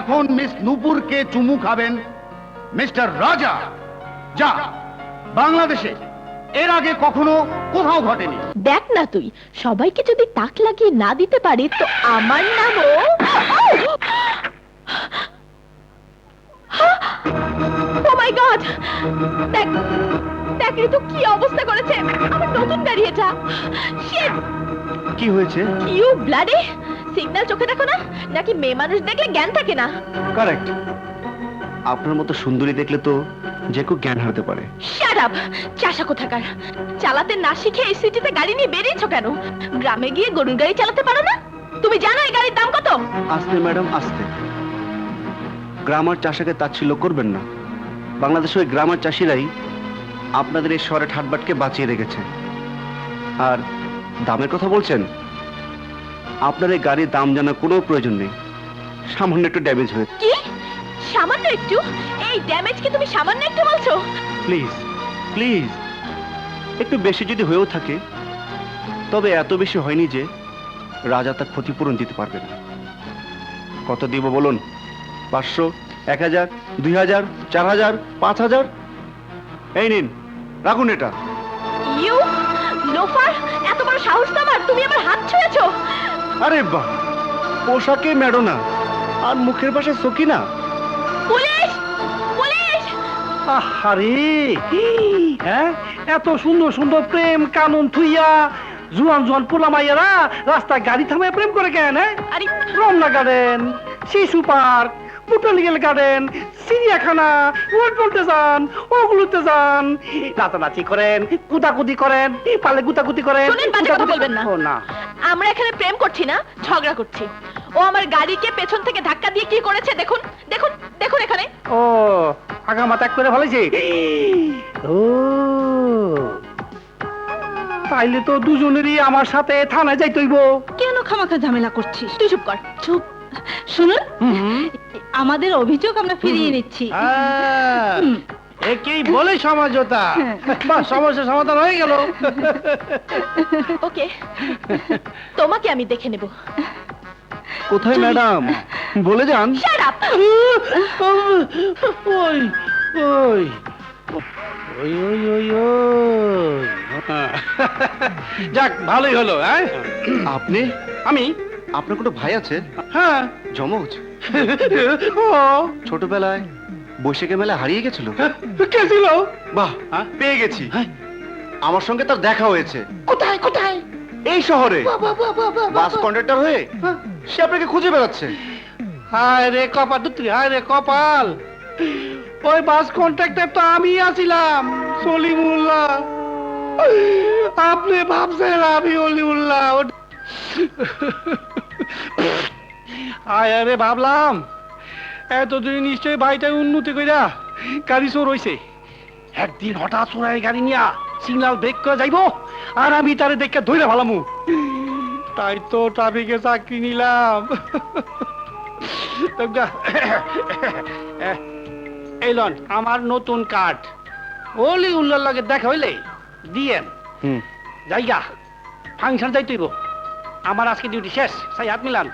এখন মিস নুপুরকে চুমু খাবেন মিস্টার রাজা। যা বাংলাদেশে এর আগে কখনো কোথাও ঘটেনি। দেখ না তুই সবাইকে যদি তাক লাগিয়ে না দিতে পারি তো আমার নামও? ও মাই গড দেখ দেখ ঋতু কি অবস্থা করেছে? আমার নতুন গাড়ি এটা। কি হয়েছে? ইউ ব্লাডি সিগন্যাল চোখে দেখো না? নাকি মেয়ে মানুষ দেখলে জ্ঞান থাকে না? কারেক্ট আপনার মতো সুন্দরী দেখলে তো যে কেউ জ্ঞান হারাতে পারে। শাট আপ চাষা কোথাকার? চালাতে না শিখে এই সিটিতে গাড়ি নিয়ে বেরিয়েছো কেন? গ্রামে গিয়ে গরুর গাড়ি চালাতে পারো না? তুমি জানো এই গাড়ির দাম কত? আস্তে ম্যাডাম আস্তে। গ্রামার চাষাকে তাচ্ছিল্য করবেন না। বাংলাদেশের ওই গ্রামার চাষিরাই আপনাদের এই শহরে ঠাটবাটকে বাঁচিয়ে রেখেছে। আর দামের কথা বলছেন? আপনার এই গাড়ির দাম জানার কোনো প্রয়োজন নেই। সামান্য একটু ড্যামেজ হয়েছে কি? সামান্য একটু? এই ড্যামেজ কি তুমি সামান্য একটু বলছো? প্লিজ প্লিজ একটু বেশি যদি হয়েও থাকে তবে এত বেশি হয়নি যে রাজা তার ক্ষতিপূরণ দিতে পারবে না। কত দিব বলুন? পাঁচশো এক হাজার দুই হাজার চার হাজার পাঁচ হাজার? এই নিন রাখুন এটা। ইউ লোফার এত বড় সাহস তোমার তুমি আমার হাত ছুঁয়েছো। আরে বাহ পোশাকে মেডো না আর মুখের পাশে সকি না পুলিশ! পুলিশ! আরে হ্যাঁ এত সুন্দর সুন্দর প্রেম কানুন থুইয়া জুয়ান জুয়ান পোলা মাইয়ারা রাস্তায় গাড়ি থামায় প্রেম করে কেন হ্যাঁ? রমনা গার্ডেন শিশু পার্ক বোটানিক্যাল গার্ডেন চিড়িয়াখানা ওয়ার্ড বলতে যান ওগুলোতে যান। নাচানাচি করেন কুদাকুদি করেন পালে গুতাগুতি করেন শোনেন, বাজে কথা বলবেন না। ও না। আমরা এখানে প্রেম করছি না ঝগড়া করছি। ও আমার গাড়িকে পেছন থেকে ধাক্কা দিয়ে কি করেছে দেখুন দেখুন দেখুন এখানে। ও আগা মাথা করে ফেলেছে। ও তাইলে তো দুজনেরই আমার সাথে থানায় যাইতে হইব। কেন খামাখা ঝামেলা করছিস? তুই চুপ কর। চুপ শুনুন আমাদের অভিযোগ আমরা ফিরিয়ে নিচ্ছি। একেই বলে সমাজতা। বা সমস্যার সমাধান হয়ে গেল। ওকে তোমাকে আমি দেখে নেব। কোথায় ম্যাডাম? বলে যান। ওই ওই ওই ওই ওই ওই। যাক ভালোই হলো হ্যাঁ? আপনি? আমি? আপনার কোনো ভাই আছে? হ্যাঁ। জমজ ও। ছোটবেলায় বৈশাখে মেলা হারিয়ে গেছিল? কে ছিল? বাহ হ্যাঁ? পেয়ে গেছি। হ্যাঁ? আমার সঙ্গে তার দেখা হয়েছে। কোথায় কোথায়? এই শহরে। বাস কন্ডাক্টর হয়ে সে আপনাকে খুঁজে বেড়াচ্ছে। হায় রে কপাল দুত্রি হায় রে কপাল। ওই বাস কন্ট্রাক্টর তো আমি আছিলাম সলিমুল্লাহ। আপনি ভাবছেন আমি অলিউল্লাহ আয় রে ভাবলাম। এতদিন নিশ্চয়ই ভাইটা উন্নতি কইরা গাড়ি চোর হইছে। একদিন হঠাৎ চোরাই গাড়ি নিয়া সিগনাল ব্রেক করে যাইবো আর আমি তারে দেখে ধইরা ভালামু তাই তো ট্রাফিকে চাকরি নিলাম। এই লন আমার নতুন কার্ড। ওলি উল্লার লগে দেখা হইলে দিয়েন জায়গা ফাংশন যাইতেইব। আমার আজকে ডিউটি শেষ। সাই হাত মিলান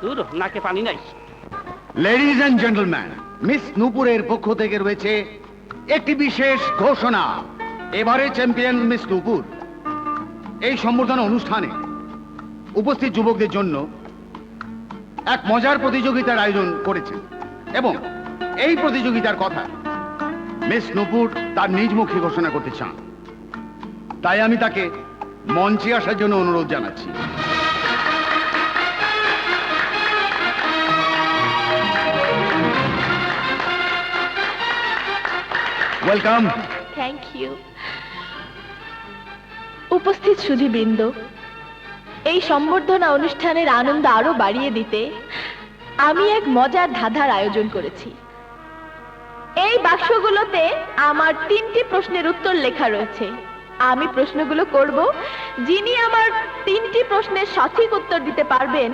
দূর, নাকে পানি নাই। লেডিজ এন্ড জেন্টলম্যান মিস নুপুরের পক্ষ থেকে রয়েছে একটি বিশেষ ঘোষণা। এবারে চ্যাম্পিয়ন মিস নুপুর এই সম্বর্ধনা অনুষ্ঠানে উপস্থিত যুবকদের জন্য এক মজার প্রতিযোগিতার আয়োজন করেছে এবং এই প্রতিযোগিতার কথা মিস নুপুর তার নিজ মুখে ঘোষণা করতে চান। তাই আমি তাকে মঞ্চে আসার জন্য অনুরোধ জানাচ্ছি। ওয়েলকাম থ্যাংক ইউ উপস্থিত সুধীবৃন্দ, এই সম্বর্ধনা অনুষ্ঠানের আনন্দ আরও বাড়িয়ে দিতে আমি এক মজার ধাঁধার আয়োজন করেছি। এই বাক্সগুলোতে আমার তিনটি প্রশ্নের উত্তর লেখা রয়েছে। আমি প্রশ্নগুলো করব। যিনি আমার তিনটি প্রশ্নের সঠিক উত্তর দিতে পারবেন,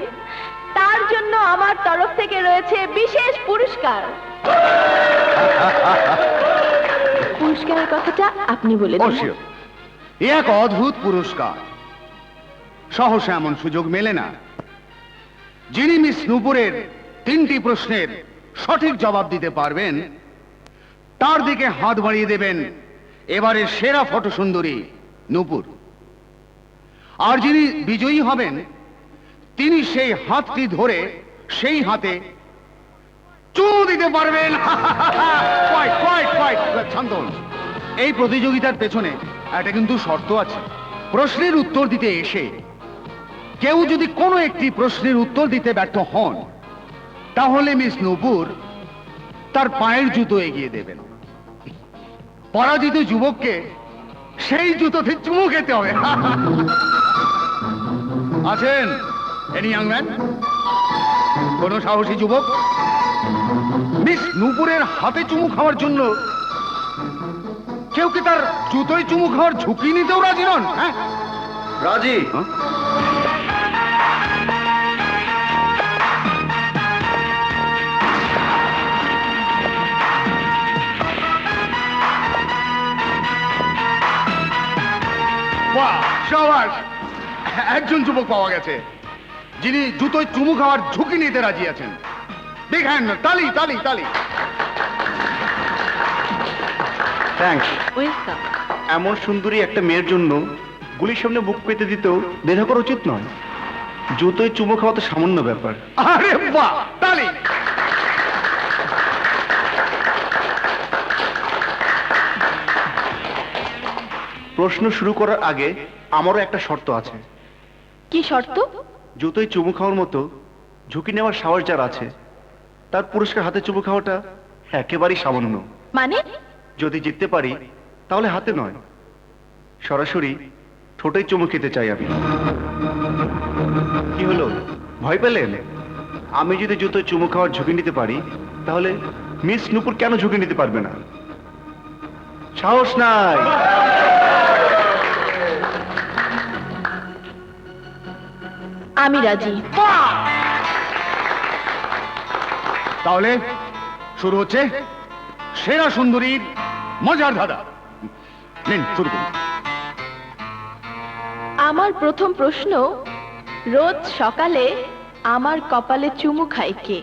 তার জন্য আমার তরফ থেকে রয়েছে বিশেষ পুরস্কার। পুরস্কারের কথাটা আপনি বলে দিন। এক অদ্ভুত পুরস্কার। সহসা এমন সুযোগ মেলে না। যিনি মিস নুপুরের তিনটি প্রশ্নের সঠিক জবাব দিতে পারবেন, তার দিকে হাত বাড়িয়ে দেবেন এবারে সেরা ফটো সুন্দরী নূপুর। আর যিনি বিজয়ী হবেন, তিনি সেই হাতটি ধরে সেই হাতে চুমু দিতে পারবেন। এই প্রতিযোগিতার পেছনে একটা কিন্তু শর্ত আছে। প্রশ্নের উত্তর দিতে এসে কেউ যদি কোনো একটি প্রশ্নের উত্তর দিতে ব্যর্থ হন, তাহলে মিস নূপুর তার পায়ের জুতো এগিয়ে দেবেন। পরাজিত যুবককে সেই জুতোতে চুমু খেতে হবে। আছেন এনি ইয়াং ম্যান কোন সাহসী যুবক? মিস নূপুরের হাতে চুমু খাওয়ার জন্য কেউ কি তার জুতোয় চুমু খাওয়ার ঝুঁকি নিতেও রাজি নন? হ্যাঁ? রাজি। একজন যুবক পাওয়া গেছে। যিনি জুতোয় চুমু খাওয়ার ঝুঁকি নিতে রাজি আছেন। দেখেন তালি তালি তালি। ওয়েলকাম এমন সুন্দরী একটা মেয়ের জন্য গুলির সামনে বুক পেতে দিতেও দেরি করা উচিত নয়। জুতোয় চুমো খাওয়া তো সামান্য ব্যাপার। আরে বাহ তালি। প্রশ্ন শুরু করার আগে আমারও একটা শর্ত আছে। কি শর্ত? জুতোয় চুমু খাওয়ার মতো ঝুঁকি নেওয়ার সাহস যার আছে তার পুরস্কার হাতে চুমু খাওয়াটা একেবারেই সামান্য। মানে? যদি জিততে পারি তাহলে হাতে নয়। সরাসরি ঠোঁটে চুমু খেতে চাই আমি। কি হলো? ভয় পেলেন? আমি যদি জুতোয় চুমু খাওয়ার ঝুঁকি নিতে পারি তাহলে মিস নুপুর কেন ঝুঁকি নিতে পারবে না? সাহস নাই! আমি রাজি। তাহলে শুরু হচ্ছে সেরা সুন্দরীর মজার ধাঁধা। নিন শুরু করুন। আমার প্রথম প্রশ্ন রোজ সকালে আমার কপালে চুমু খায় কে?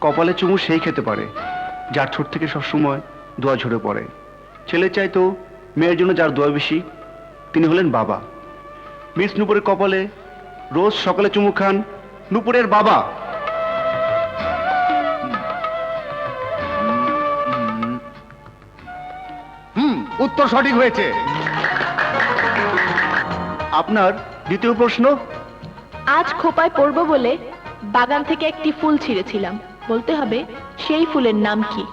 কপালে চুমু সেই খেতে পারে যার ঠোঁট থেকে সবসময় দোয়া ঝরে পড়ে। ছেলে চাইতো মেয়ের জন্য যার দোয়া বেশি তিনি হলেন বাবা। মিস নুপুরের কপালে রোজ সকালে চুমু খান নুপুরের বাবা। হুম উত্তর সঠিক হয়েছে। আপনার দ্বিতীয় প্রশ্ন? আজ খোপায় পড়ব বলে বাগান থেকে একটি ফুল ছিঁড়েছিলাম। বলতে হবে সেই ফুলের নাম কি?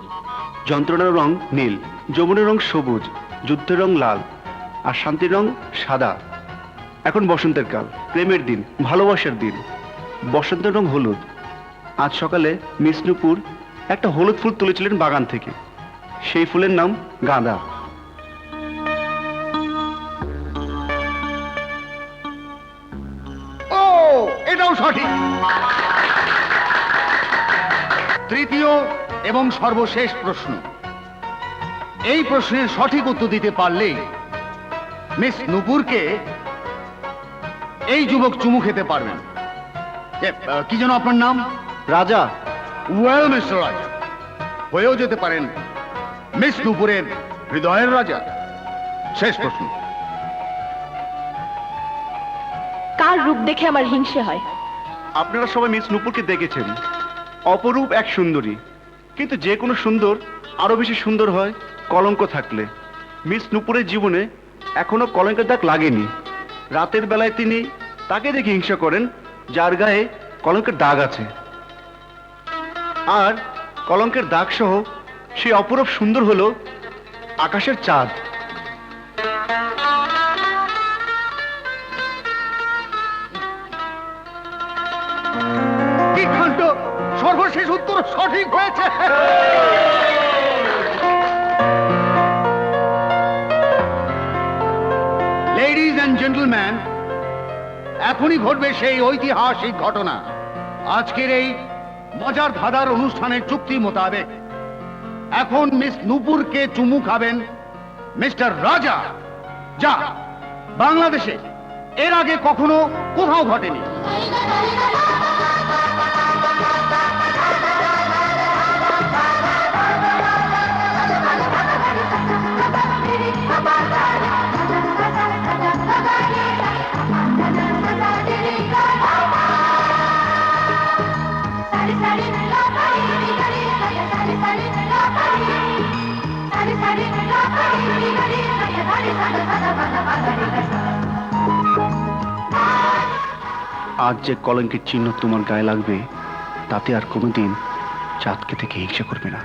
যন্ত্রণার রং নীল যৌবনের রং সবুজ যুদ্ধের রং লাল আর শান্তির রং সাদা। এখন বসন্তের কাল, প্রেমের দিন, ভালোবাসার দিন। বসন্তের রং হলুদ। আজ সকালে মিস নুপুর একটা হলুদ ফুল তুলেছিলেন বাগান থেকে। সেই ফুলের নাম গাঁদা। ও, এটাও সঠিক। তৃতীয় এবং সর্বশেষ প্রশ্ন। এই প্রশ্নের সঠিক উত্তর দিতে পারলেই মিস নুপুরকে এই যুবক চুমু খেতে পারবেন কি যেন আপনার নাম? রাজা। ওয়েল মিস্টার রাজা। হয়েও যেতে পারেন। মিস নুপুরের হৃদয়ের রাজা। শেষ প্রশ্ন। কার রূপ দেখে আমার হিংসে হয়? আপনারা সবাই মিস নুপুরকে দেখেছেন। অপরূপ এক সুন্দরী। কিন্তু যে কোনো সুন্দর আরও বেশি সুন্দর হয় কলঙ্ক থাকলে। মিস নুপুরের জীবনে এখনও কলঙ্কের দাগ লাগেনি। রাতের বেলায় তিনি তাকে দেখে হিংসা করেন, যার গায়ে কলঙ্কের দাগ আছে। আর কলঙ্কের দাগ সহ সেই অপরূপ সুন্দর হল আকাশের চাঁদ। সর্বশেষ উত্তর সঠিক হয়েছে। অ্যান্ড জেন্টলম্যান এখনই ঘটবে সেই ঐতিহাসিক ঘটনা। আজকের এই মজার ধাঁধার অনুষ্ঠানের চুক্তি মোতাবেক। এখন মিস নুপুরকে চুমু খাবেন মিস্টার রাজা। যা, বাংলাদেশে এর আগে কখনো কোথাও ঘটেনি। আজ যে কলঙ্কের চিহ্ন তোমার গায়ে লাগবে, তাতে আর কোনোদিন চাঁদকে থেকে হিংসা করবে না।